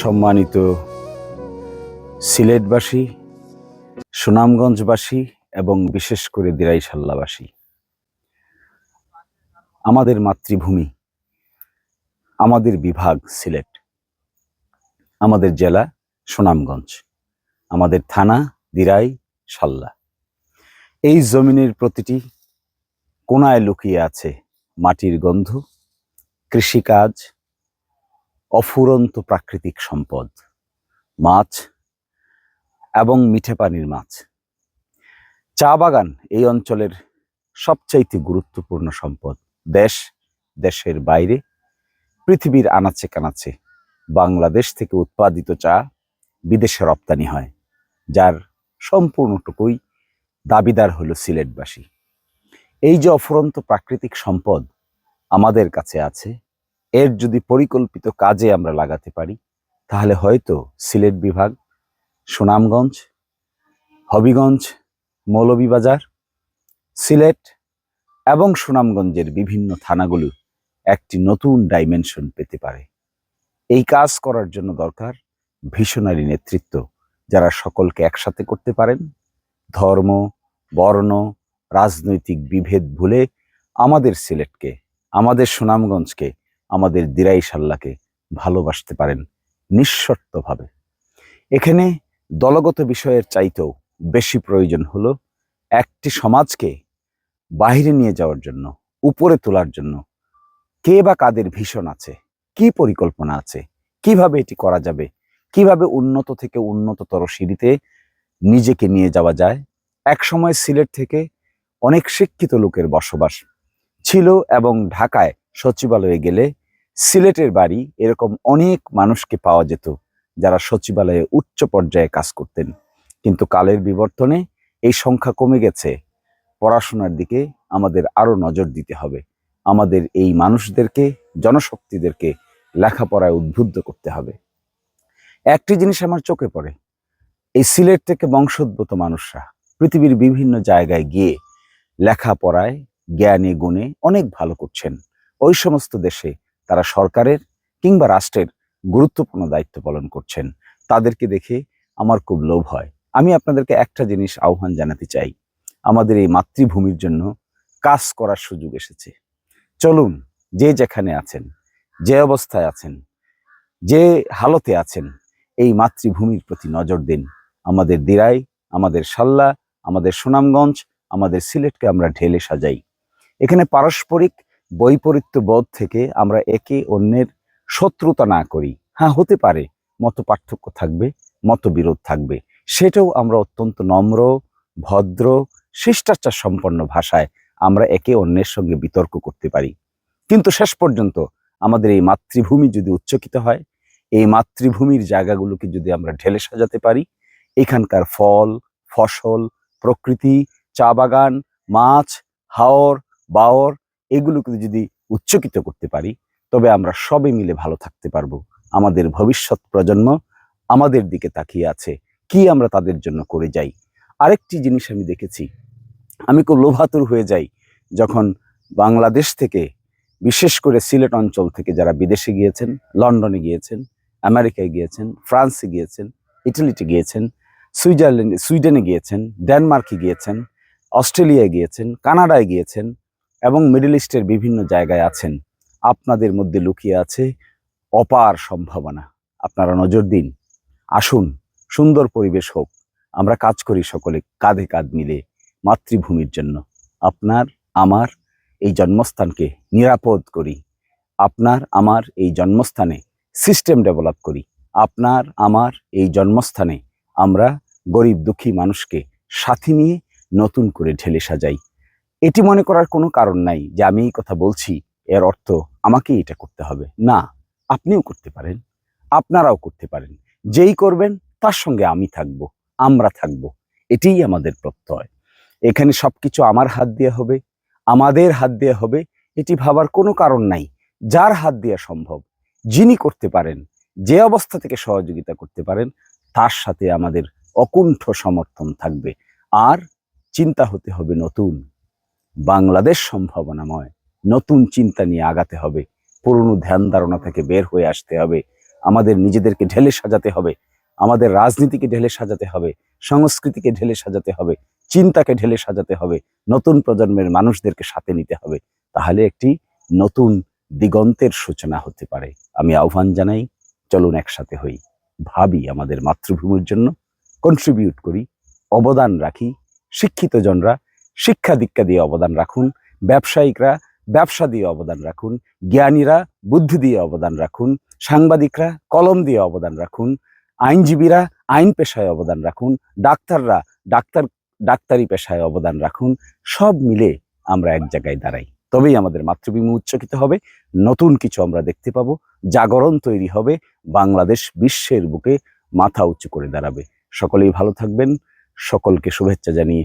সম্মানিত সিলেটবাসী, সুনামগঞ্জবাসী এবং বিশেষ করে দিরাইশাল্লাবাসী। আমাদের মাতৃভূমি, আমাদের বিভাগ সিলেট। আমাদের জেলা সুনামগঞ্জ, আমাদের থানা দিরাই সাল্লা এই জমিনের প্রতিটি কোনায় লুকিয়ে আছে মাটির গন্ধ, কৃষিকাজ অফুরন্ত প্রাকৃতিক সম্পদ, মাছ এবং মিঠে পানির মাছ। চা বাগান এই অঞ্চলের সবচাইতে গুরুত্বপূর্ণ সম্পদ। দেশ, দেশের বাইরে, পৃথিবীর আনাচে কানাচে বাংলাদেশ থেকে উৎপাদিত চা বিদেশে রপ্তানি হয়, যার সম্পূর্ণটুকুই দাবিদার হলো সিলেটবাসী। এই যে অফুরন্ত প্রাকৃতিক সম্পদ আমাদের কাছে আছে এর যদি পরিকল্পিত কাজে আমরা লাগাতে পারি, তাহলে হয়তো সিলেট বিভাগ, সুনামগঞ্জ, হবিগঞ্জ, মৌলভীবাজার, সিলেট এবং সুনামগঞ্জের বিভিন্ন থানাগুলো একটি নতুন ডাইমেনশন পেতে পারে। এই কাজ করার জন্য দরকার ভীষণারী নেতৃত্ব, যারা সকলকে একসাথে করতে পারেন। ধর্ম, বর্ণ, রাজনৈতিক বিভেদ ভুলে আমাদের সিলেটকে, আমাদের সুনামগঞ্জকে আমাদের দিরাই সাল্লাকে ভালোবাসতে পারেন নিঃশর্তভাবে। এখানে দলগত বিষয়ের চাইতেও বেশি প্রয়োজন হলো একটি সমাজকে বাইরে নিয়ে যাওয়ার জন্য, উপরে তোলার জন্য। কে বা কাদের ভীষণ আছে, কি পরিকল্পনা আছে, কীভাবে এটি করা যাবে, কীভাবে উন্নত থেকে উন্নততর সিঁড়িতে নিজেকে নিয়ে যাওয়া যায়। এক সময় সিলেট থেকে অনেক শিক্ষিত লোকের বসবাস ছিল এবং ঢাকায় সচিবালয়ে গেলে সিলেটের বাড়ি এরকম অনেক মানুষকে পাওয়া যেত যারা সচিবালয়ে উচ্চ পর্যায়ে কাজ করতেন। কিন্তু কালের বিবর্তনে এই সংখ্যা কমে গেছে। পড়াশোনার দিকে আমাদের আরও নজর দিতে হবে। আমাদের এই মানুষদেরকে, জনশক্তিদেরকে লেখাপড়ায় উদ্বুদ্ধ করতে হবে। একটি জিনিস আমার চোখে পড়ে। এই সিলেট থেকে বংশোদ্ভূত মানুষরা পৃথিবীর বিভিন্ন জায়গায় গিয়ে লেখাপড়ায় জ্ঞানে গুণে অনেক ভালো করছেন। ওই সমস্ত দেশে তারা সরকারের কিংবা রাষ্ট্রের গুরুত্বপূর্ণ দায়িত্ব পালন করছেন। তাদেরকে দেখে আমার খুব লোভ হয়। আমি আপনাদেরকে একটা জিনিস আহ্বান জানাতে চাই। আমাদের এই মাতৃভূমির জন্য কাজ করার সুযোগ এসেছে। চলুন, যে যেখানে আছেন, যে অবস্থায় আছেন, যে হালতে আছেন, এই মাতৃভূমির প্রতি নজর দিন। আমাদের দিরাই, আমাদের সাল্লা, আমাদের সুনামগঞ্জ, আমাদের সিলেটকে আমরা ঢেলে সাজাই। এখানে পারস্পরিক বৈপরীত্য বোধ থেকে আমরা একে অন্যের শত্রুতা না করি। হ্যাঁ হতে পারে মত পার্থক্য থাকবে, মতবিরোধ থাকবে। সেটাও আমরা অত্যন্ত নম্র, ভদ্র, শিষ্টাচার সম্পন্ন ভাষায় আমরা একে অন্যের সঙ্গে বিতর্ক করতে পারি। কিন্তু শেষ পর্যন্ত আমাদের এই মাতৃভূমি যদি উচ্চকিত হয়, এই মাতৃভূমির জায়গাগুলোকে যদি আমরা ঢেলে সাজাতে পারি, এখানকার ফল, ফসল, প্রকৃতি, চা বাগান, মাছ, হাওর, বাওর এগুলোকে যদি উচ্চকিত করতে পারি, তবে আমরা সবে মিলে ভালো থাকতে পারব। আমাদের ভবিষ্যৎ প্রজন্ম আমাদের দিকে তাকিয়ে আছে, কি আমরা তাদের জন্য করে যাই। আরেকটি জিনিস আমি দেখেছি, আমি খুব লোভাতুর হয়ে যাই যখন বাংলাদেশ থেকে, বিশেষ করে সিলেট অঞ্চল থেকে যারা বিদেশে গিয়েছেন, লন্ডনে গিয়েছেন, আমেরিকায় গিয়েছেন, ফ্রান্সে গিয়েছেন, ইটালিতে গিয়েছেন, সুইজারল্যান্ড, সুইডেনে গিয়েছেন, ডেনমার্কে গিয়েছেন, অস্ট্রেলিয়ায় গিয়েছেন, কানাডায় গিয়েছেন এবং মিডল ইস্টের বিভিন্ন জায়গায় আছেন। আপনাদের মধ্যে লুকিয়ে আছে অপার সম্ভাবনা। আপনারা নজর দিন। আসুন, সুন্দর পরিবেশ হোক। আমরা কাজ করি সকলে কাঁধে কাঁধ মিলে মাতৃভূমির জন্য। আপনার, আমার এই জন্মস্থানকে নিরাপদ করি। আপনার, আমার এই জন্মস্থানে সিস্টেম ডেভেলপ করি। আপনার, আমার এই জন্মস্থানে আমরা গরিব দুঃখী মানুষকে সাথে নিয়ে নতুন করে ঢেলে সাজাই। এটি মনে করার কোনো কারণ নাই যে আমি এই কথা বলছি, এর অর্থ আমাকে এটা করতে হবে। না, আপনিও করতে পারেন, আপনারাও করতে পারেন। যেই করবেন, তার সঙ্গে আমি থাকব, আমরা থাকব, এটিই আমাদের প্রত্যয়। এখানে সবকিছু আমার হাত দিয়ে হবে, আমাদের হাত দিয়ে হবে, এটি ভাবার কোনো কারণ নাই। যার হাত দেওয়া সম্ভব, যিনি করতে পারেন, যে অবস্থা থেকে সহযোগিতা করতে পারেন, তার সাথে আমাদের অকুণ্ঠ সমর্থন থাকবে। আর চিন্তা হতে হবে নতুন। বাংলাদেশ সম্ভাবনাময়। নতুন চিন্তা নিয়ে আগাতে হবে। পুরনো ধ্যান ধারণা থেকে বের হয়ে আসতে হবে। আমাদের নিজেদেরকে ঢেলে সাজাতে হবে। আমাদের রাজনীতিকে ঢেলে সাজাতে হবে। সংস্কৃতিকে ঢেলে সাজাতে হবে। চিন্তাকে ঢেলে সাজাতে হবে। নতুন প্রজন্মের মানুষদেরকে সাথে নিতে হবে। তাহলে একটি নতুন দিগন্তের সূচনা হতে পারে। আমি আহ্বান জানাই, চলুন একসাথে হই। ভাবি আমাদের মাতৃভূমির জন্য। কন্ট্রিবিউট করি। অবদান রাখি। শিক্ষিত জনরা শিক্ষা দীক্ষা দিয়ে অবদান রাখুন, ব্যবসায়িকরা ব্যবসা দিয়ে অবদান রাখুন, জ্ঞানীরা বুদ্ধি দিয়ে অবদান রাখুন, সাংবাদিকরা কলম দিয়ে অবদান রাখুন, আইনজীবীরা আইন পেশায় অবদান রাখুন, ডাক্তাররা ডাক্তার, ডাক্তারি পেশায় অবদান রাখুন, সব মিলে আমরা এক জায়গায় দাঁড়াই। তবেই আমাদের মাতৃভূমি উচ্চকিত হবে, নতুন কিছু আমরা দেখতে পাবো, জাগরণ তৈরি হবে, বাংলাদেশ বিশ্বের বুকে মাথা উঁচু করে দাঁড়াবে। সকলেই ভালো থাকবেন, সকলকে শুভেচ্ছা জানিয়ে